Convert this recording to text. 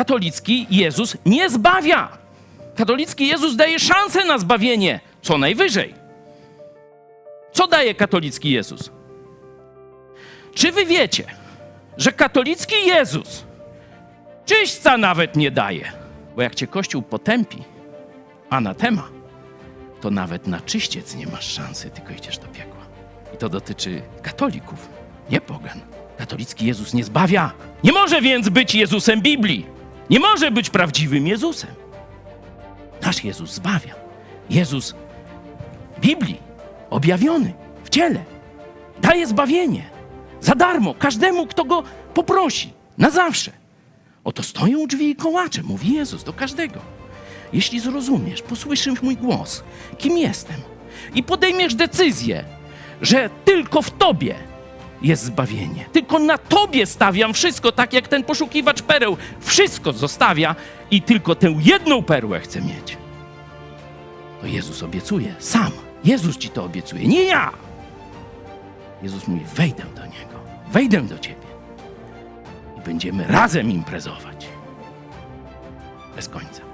katolicki Jezus nie zbawia. Katolicki Jezus daje szansę na zbawienie, co najwyżej. Co daje katolicki Jezus? Czy wy wiecie, że katolicki Jezus czyśćca nawet nie daje? Bo jak cię Kościół potępi, anatema, to nawet na czyściec nie masz szansy, tylko idziesz do piekła. I to dotyczy katolików, nie pogan. Katolicki Jezus nie zbawia. Nie może więc być Jezusem Biblii. Nie może być prawdziwym Jezusem. Nasz Jezus zbawia. Jezus Biblii, objawiony w ciele, daje zbawienie za darmo każdemu, kto go poprosi, na zawsze. Oto stoją drzwi i kołacze, mówi Jezus do każdego. Jeśli zrozumiesz, posłyszysz mój głos, kim jestem, i podejmiesz decyzję, że tylko w Tobie jest zbawienie, tylko na Tobie stawiam wszystko, tak jak ten poszukiwacz pereł, wszystko zostawia i tylko tę jedną perłę chcę mieć. To Jezus obiecuje, sam. Jezus Ci to obiecuje, nie ja. Jezus mówi: Wejdę do Niego, wejdę do Ciebie i będziemy razem imprezować. Bez końca.